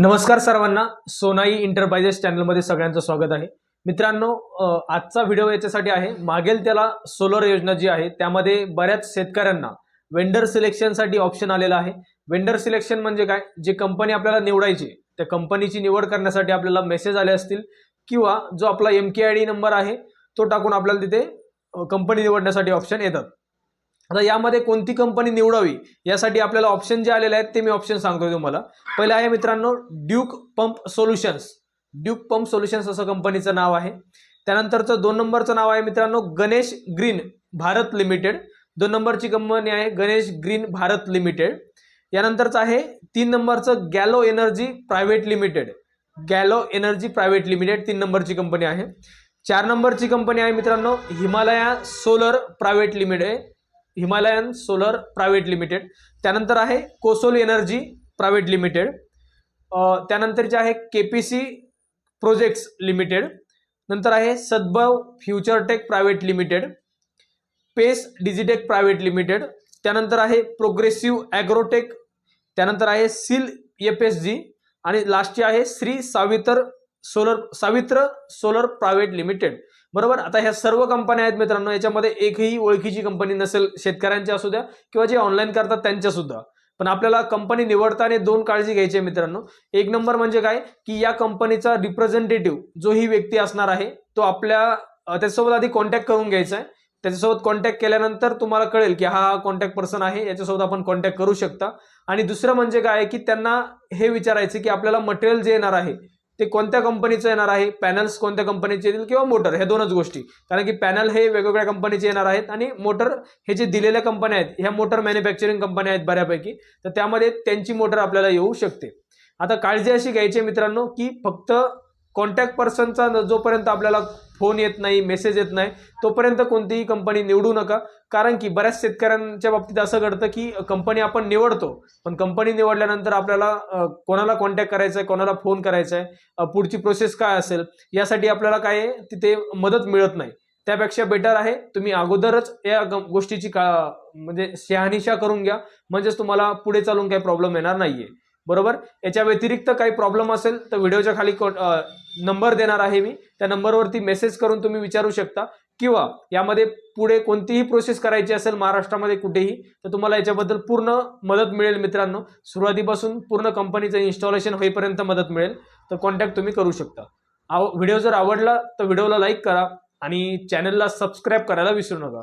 नमस्कार सर्वांना सोनाई इंटरप्राइजेस चॅनलमध्ये सगळ्यांचं स्वागत आहे. मित्रांनो आजचा व्हिडिओ याच्यासाठी आहे मागेल त्याला सोलर योजना जी आहे त्यामध्ये बऱ्याच शेतकऱ्यांना वेंडर सिलेक्शनसाठी ऑप्शन आलेला आहे. वेंडर सिलेक्शन म्हणजे काय? जे कंपनी आपल्याला निवडायची त्या कंपनीची निवड करण्यासाठी आपल्याला मेसेज आले असतील किंवा जो आपला M K I D number आहे तो टाकून आपल्याला तिथे कंपनी निवडण्यासाठी ऑप्शन येतात. आता यामध्ये कोणती कंपनी निवडावी? यासाठी आपल्याला ऑप्शन जे आलेले आहेत ते मी ऑप्शन सांगतोय तुम्हाला. पहिलं आहे मित्रांनो Duke pump solutions Duke pump solutions असं कंपनीचं नाव आहे. त्यानंतरचं दोन नंबरचं नाव आहे मित्रांनो गणेश ग्रीन भारत लिमिटेड. दोन नंबरची कंपनी आहे गणेश ग्रीन भारत लिमिटेड. यानंतरचं आहे तीन नंबरचं Gallo energy private limited Gallo energy private limited तीन नंबरची कंपनी आहे. चार नंबरची कंपनी आहे मित्रांनो Himalaya solar private limited Himalayan solar private limited. त्यानंतर आहे कोसोल एनर्जी प्रायव्हेट लिमिटेड. त्यानंतर जे आहे K P C projects limited. नंतर आहे Sadbhav future tech private limited. Pace digitech private limited. त्यानंतर आहे प्रोग्रेसिव्ह ॲग्रोटेक. त्यानंतर आहे सिल एफ एस जी. आणि लास्टची आहे Shri Savitra solar Savitra solar private limited. बरोबर? आता ह्या सर्व कंपन्या आहेत मित्रांनो याच्यामध्ये एकही ओळखीची कंपनी नसेल शेतकऱ्यांच्या असू द्या किंवा जे ऑनलाईन करतात त्यांच्या सुद्धा. पण आपल्याला कंपनी निवडताना दोन काळजी घ्यायची आहे मित्रांनो. एक नंबर म्हणजे काय? की या कंपनीचा रिप्रेझेंटेटिव्ह जो ही व्यक्ती असणार आहे तो आपल्या त्याच्यासोबत आधी कॉन्टॅक्ट करून घ्यायचा आहे. त्याच्यासोबत कॉन्टॅक्ट केल्यानंतर तुम्हाला कळेल की हा कॉन्टॅक्ट पर्सन आहे याच्यासोबत आपण कॉन्टॅक्ट करू शकता. आणि दुसरं म्हणजे काय? आहे की त्यांना हे विचारायचं की आपल्याला मटेरियल जे येणार आहे ते कोणत्या कंपनीचं येणार आहे? पॅनल्स कोणत्या कंपनीचे येतील किंवा मोटर ह्या दोनच गोष्टी. कारण की पॅनल हे वेगवेगळ्या कंपनीचे येणार आहेत आणि मोटर हे जे दिलेल्या कंपन्या आहेत ह्या मोटर मॅन्युफॅक्चरिंग कंपन्या आहेत बऱ्यापैकी तर त्यामध्ये त्यांची मोटर आपल्याला येऊ शकते. आता काळजी अशी घ्यायची आहे मित्रांनो की फक्त कॉन्टॅक्ट पर्सनचा न- जोपर्यंत आपल्याला फोन येत नाही मेसेज येत नाही तोपर्यंत कोणतीही कंपनी निवडू नका. कारण की बऱ्याच शेतकऱ्यांच्या बाबतीत असं घडतं की कंपनी आपण निवडतो पण कंपनी निवडल्यानंतर आपल्याला कोणाला कॉन्टॅक्ट करायचा आहे कोणाला फोन करायचा आहे पुढची प्रोसेस काय असेल यासाठी आपल्याला काय तिथे मदत मिळत नाही. त्यापेक्षा बेटर आहे तुम्ही अगोदरच या ग- गोष्टीची का म्हणजे शहानिशा करून घ्या. म्हणजेच तुम्हाला पुढे चालून काही प्रॉब्लेम येणार नाहीये. बरोबर? याच्या व्यतिरिक्त काही प्रॉब्लेम असेल तर व्हिडिओच्या खाली नंबर देणार आहे मी. त्या नंबरवरती मेसेज करून तुम्ही विचारू शकता. किंवा यामध्ये पुढे कोणतीही प्रोसेस करायची असेल महाराष्ट्रामध्ये कुठेही तर तुम्हाला याच्याबद्दल पूर्ण मदत मिळेल मित्रांनो. सुरुवातीपासून पूर्ण कंपनीचं इन्स्टॉलेशन होईपर्यंत मदत मिळेल. तर कॉन्टॅक्ट तुम्ही करू शकता. आव व्हिडिओ जर आवडला तर व्हिडिओला लाईक करा आणि चॅनलला सबस्क्राईब करायला विसरू नका.